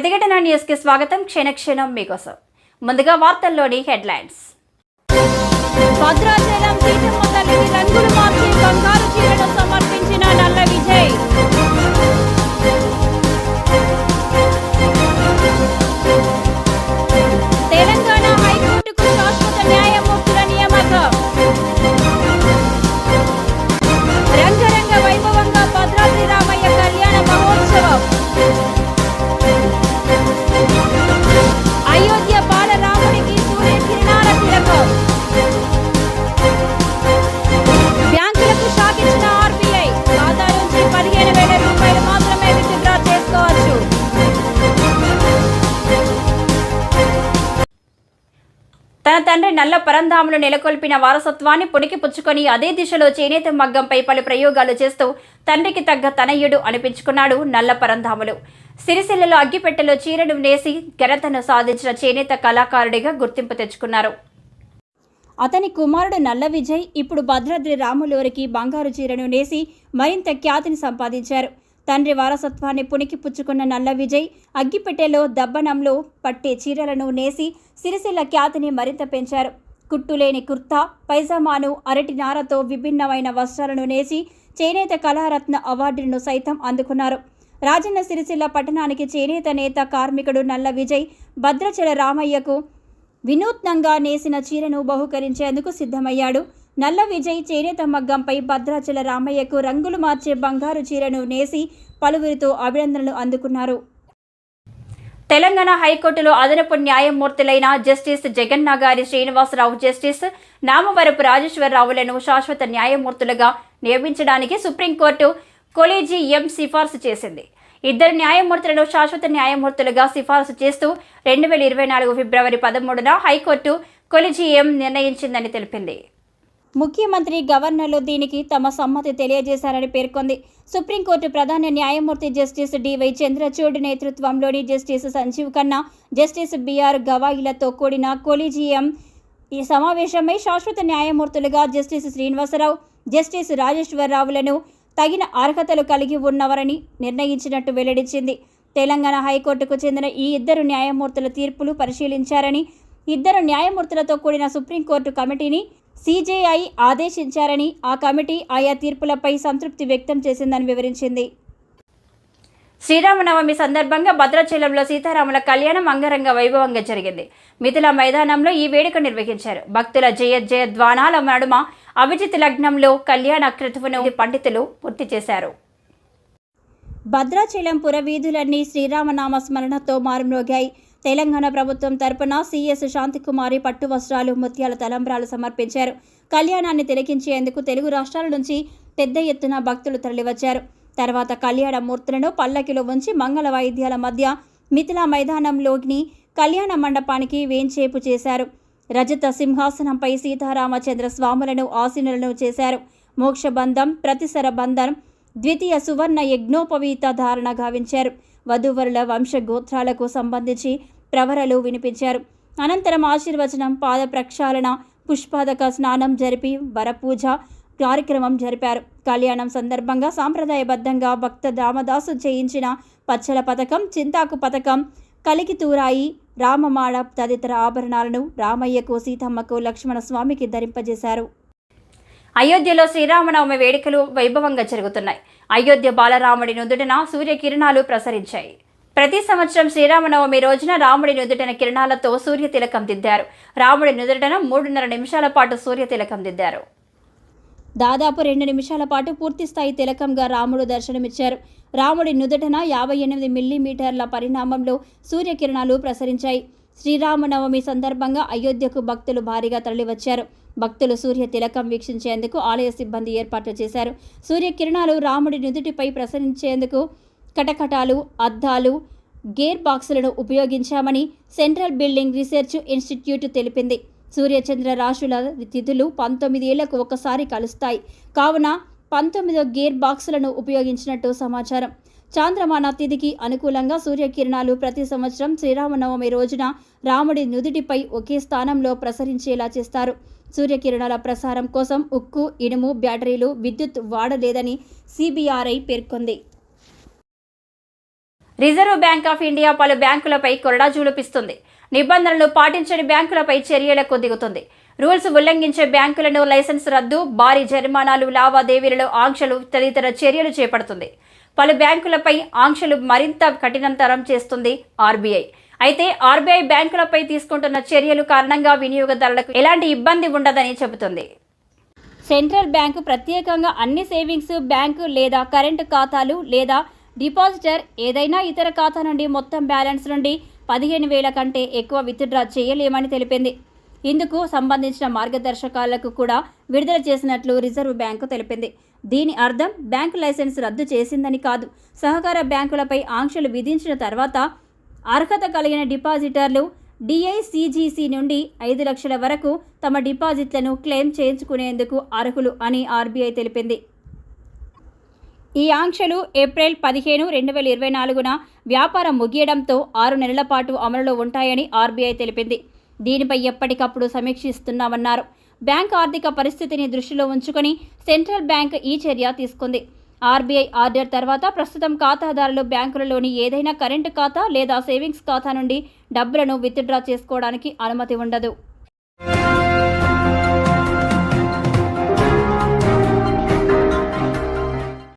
ప్రతిఘటన న్యూస్కి స్వాగతం క్షణక్షణం మీకోసం. ముందుగా వార్తల్లోని హెడ్లైన్స్. భద్రాచలం రంగులు మార్చి బంగారు చీరను సమర్పించిన నల్ల విజయ్. తండ్రి నల్ల పరంధాములు నెలకొల్పిన వారసత్వాన్ని పుణికి పుచ్చుకొని అదే దిశలో చేనేత మగ్గంపై పలు ప్రయోగాలు చేస్తూ తండ్రికి తగ్గ తనయుడు అనిపించుకున్నాడు నల్ల పరంధాములు సిరిసిల్లలో అగ్గిపెట్టెలో చీరను నేసి ఘనతను సాధించిన చేనేత కళాకారుడిగా గుర్తింపు తెచ్చుకున్నారు. అతని కుమారుడు నల్ల విజయ్ ఇప్పుడు భద్రాద్రి రాములూరికి బంగారు చీరను నేసి మరింత ఖ్యాతిని సంపాదించారు. తండ్రి వారసత్వాన్ని పుణికి పుచ్చుకున్న నల్ల విజయ్ అగ్గిపెట్టెలో దబ్బనంలో పట్టే చీరలను నేసి సిరిసిల్ల ఖ్యాతిని మరింత పెంచారు. కుట్టులేని కుర్తా పైజామాను అరటి నారతో విభిన్నమైన వస్త్రాలను నేసి చేనేత కళారత్న అవార్డును సైతం అందుకున్నారు. రాజన్న సిరిసిల్ల పట్టణానికి చేనేత నేత కార్మికుడు నల్ల విజయ్ భద్రచల రామయ్యకు వినూత్నంగా నేసిన చీరను బహుకరించేందుకు సిద్ధమయ్యాడు. నల్ల విజయ్ చేనేత మగ్గంపై భద్రాచల రామయ్యకు రంగులు మార్చే బంగారు చీరను నేసి పలువురితో అభినందనలు అందుకున్నారు. తెలంగాణ హైకోర్టులో అదనపు న్యాయమూర్తులైన జస్టిస్ జగన్నాగారి శ్రీనివాసరావు జస్టిస్ నామవరపు రాజేశ్వరరావులను శాశ్వత న్యాయమూర్తులుగా నియమించడానికి సుప్రీంకోర్టు కొలీజియం సిఫార్సు చేసింది. ఇద్దరు న్యాయమూర్తులను శాశ్వత న్యాయమూర్తులుగా సిఫార్సు చేస్తూ రెండు వేల ఇరవై నాలుగు ఫిబ్రవరి పదమూడున హైకోర్టు కొలిజియం నిర్ణయించిందని తెలిపింది. ముఖ్యమంత్రి గవర్నర్లు దీనికి తమ సమ్మతి తెలియజేశారని పేర్కొంది. సుప్రీంకోర్టు ప్రధాన న్యాయమూర్తి జస్టిస్ డివై చంద్రచూడ్ నేతృత్వంలోని justice Sanjiv Khanna justice B R గవాయిలతో కూడిన కొలీజియం ఈ సమావేశమై శాశ్వత న్యాయమూర్తులుగా జస్టిస్ శ్రీనివాసరావు జస్టిస్ రాజేశ్వరరావులను తగిన అర్హతలు కలిగి ఉన్నవరని నిర్ణయించినట్టు వెల్లడించింది. తెలంగాణ హైకోర్టుకు చెందిన ఈ ఇద్దరు న్యాయమూర్తుల తీర్పులు పరిశీలించారని ఇద్దరు న్యాయమూర్తులతో కూడిన సుప్రీంకోర్టు కమిటీని సీజేఐ ఆదేశించారని ఆ కమిటీ ఆయా తీర్పులపై సంతృప్తి వ్యక్తం చేసిందని వివరించింది. శ్రీరామనవమి సందర్భంగా భద్రాచలంలో సీతారాముల కళ్యాణం అంగరంగ వైభవంగా జరిగింది. మిథుల మైదానంలో ఈ వేడుక నిర్వహించారు. భక్తుల జయ జయ ధ్వానాల నడుమ అభిజిత్ లగ్నంలో కళ్యాణ క్రతువును పండితులు పూర్తి చేశారు. భద్రాచలం పురవీధులన్నీ శ్రీరామనామ స్మరణతో మారుమ్రోగాయి. తెలంగాణ ప్రభుత్వం తరపున సీఎస్ శాంతికుమారి పట్టు వస్త్రాలు ముత్యాల తలంబ్రాలు సమర్పించారు. కళ్యాణాన్ని తిలకించేందుకు తెలుగు రాష్ట్రాల నుంచి పెద్ద ఎత్తున భక్తులు తరలివచ్చారు. తర్వాత కళ్యాణ మూర్తులను పల్లకిలో ఉంచి మంగళ వాయిద్యాల మధ్య మిథిలా మైదానంలోని కళ్యాణ మండపానికి వేంచేపు చేశారు. రజత సింహాసనంపై సీతారామచంద్ర స్వాములను ఆసీనులను చేశారు. మోక్షబంధం ప్రతిసర బంధం ద్వితీయ సువర్ణ యజ్ఞోపవీత ధారణ గావించారు. వధూవరుల వంశగోత్రాలకు సంబంధించి ప్రవరలు వినిపించారు. అనంతరం ఆశీర్వచనం పాద ప్రక్షాళన పుష్పాదక స్నానం జరిపి వరపూజ కార్యక్రమం జరిపారు. కళ్యాణం సందర్భంగా సాంప్రదాయబద్ధంగా భక్త రామదాసు చేయించిన పచ్చల పథకం చింతాకు పథకం కలికితూరాయి రామమాడ తదితర ఆభరణాలను రామయ్యకు సీతమ్మకు లక్ష్మణ స్వామికి ధరింపజేశారు. అయోధ్యలో శ్రీరామనవమి వేడుకలు వైభవంగా జరుగుతున్నాయి. అయోధ్య బాలరాముడి నుదుటిన సూర్యకిరణాలు ప్రసరించాయి. ప్రతి సంవత్సరం శ్రీరామనవమి రోజున రాముడి నుదుటిన కిరణాలతో సూర్య తిలకం దిద్దారు. రాముడి నుదుటిన మూడున్నర నిమిషాల పాటు సూర్య తిలకం దిద్దారు. దాదాపు రెండు నిమిషాల పాటు పూర్తిస్థాయి తిలకంగా రాముడు దర్శనమిచ్చారు. రాముడి నుదుటన యాభై ఎనిమిది మిల్లీమీటర్ల పరిణామంలో సూర్యకిరణాలు ప్రసరించాయి. శ్రీరామనవమి సందర్భంగా అయోధ్యకు భక్తులు భారీగా తరలివచ్చారు. భక్తులు సూర్య తిలకం వీక్షించేందుకు ఆలయ సిబ్బంది ఏర్పాట్లు చేశారు. సూర్యకిరణాలు రాముడి నుదుటిపై ప్రసరించేందుకు కటకటాలు అద్దాలు గేర్ బాక్సులను ఉపయోగించామని సెంట్రల్ బిల్డింగ్ రీసెర్చ్ ఇన్స్టిట్యూట్ తెలిపింది. సూర్యచంద్ర రాశుల తిథులు పంతొమ్మిది ఏళ్ళకు ఒకసారి కలుస్తాయి. కావున పంతొమ్మిదో గేర్ బాక్సులను ఉపయోగించినట్టు సమాచారం. చాంద్రమాన తిథికి అనుకూలంగా సూర్యకిరణాలు ప్రతి సంవత్సరం శ్రీరామనవమి రోజున రాముడి నుదుటిపై ఒకే స్థానంలో ప్రసరించేలా చేస్తారు. సూర్యకిరణాల ప్రసారం కోసం ఉక్కు ఇనుము బ్యాటరీలు విద్యుత్ వాడలేదని సిబిఆర్ఐ పేర్కొంది. రిజర్వ్ బ్యాంక్ ఆఫ్ ఇండియా పలు బ్యాంకులపై కొరడా చూపిస్తుంది నిబంధనలు పాటించని బ్యాంకులపై చర్యలకు దిగుతుంది. రూల్స్ ఉల్లంఘించే బ్యాంకులను లైసెన్స్ రద్దు భారీ జరిమానాలు లావాదేవీలలో ఆంక్షలు తదితర చర్యలు చేపడుతుంది. పలు బ్యాంకులపై ఆంక్షలు మరింత కఠినంతరం చేస్తుంది ఆర్బీఐ. అయితే ఆర్బీఐ బ్యాంకులపై తీసుకుంటున్న చర్యలు కారణంగా వినియోగదారులకు ఎలాంటి ఇబ్బంది ఉండదని చెబుతుంది. సెంట్రల్ బ్యాంకు ప్రత్యేకంగా అన్ని సేవింగ్స్ బ్యాంకు లేదా కరెంటు ఖాతాలు లేదా డిపాజిటర్ ఏదైనా ఇతర ఖాతా నుండి మొత్తం బ్యాలెన్స్ నుండి పదిహేను వేల కంటే ఎక్కువ విత్డ్రా చేయలేమని తెలిపింది. ఇందుకు సంబంధించిన మార్గదర్శకాలకు కూడా విడుదల చేసినట్లు రిజర్వ్ బ్యాంకు తెలిపింది. దీని అర్థం బ్యాంకు లైసెన్స్ రద్దు చేసిందని కాదు. సహకార బ్యాంకులపై ఆంక్షలు విధించిన తర్వాత అర్హత కలిగిన డిపాజిటర్లు డిఐసిజిసి నుండి ఐదు లక్షల వరకు తమ డిపాజిట్లను క్లెయిమ్ చేయించుకునేందుకు అర్హులు అని ఆర్బీఐ తెలిపింది. ఈ ఆంక్షలు ఏప్రిల్ పదిహేను రెండు వేల ఇరవై నాలుగున వ్యాపారం ముగియడంతో ఆరు నెలల పాటు అమలులో ఉంటాయని ఆర్బీఐ తెలిపింది. దీనిపై ఎప్పటికప్పుడు సమీక్షిస్తున్నామన్నారు. బ్యాంక్ ఆర్థిక పరిస్థితిని దృష్టిలో ఉంచుకొని సెంట్రల్ బ్యాంక్ ఈ చర్య తీసుకుంది. ఆర్బీఐ ఆర్డర్ తర్వాత ప్రస్తుతం ఖాతాదారులు బ్యాంకులలోని ఏదైనా కరెంటు ఖాతా లేదా సేవింగ్స్ ఖాతా నుండి డబ్బులను విత్డ్రా చేసుకోవడానికి అనుమతి ఉండదు.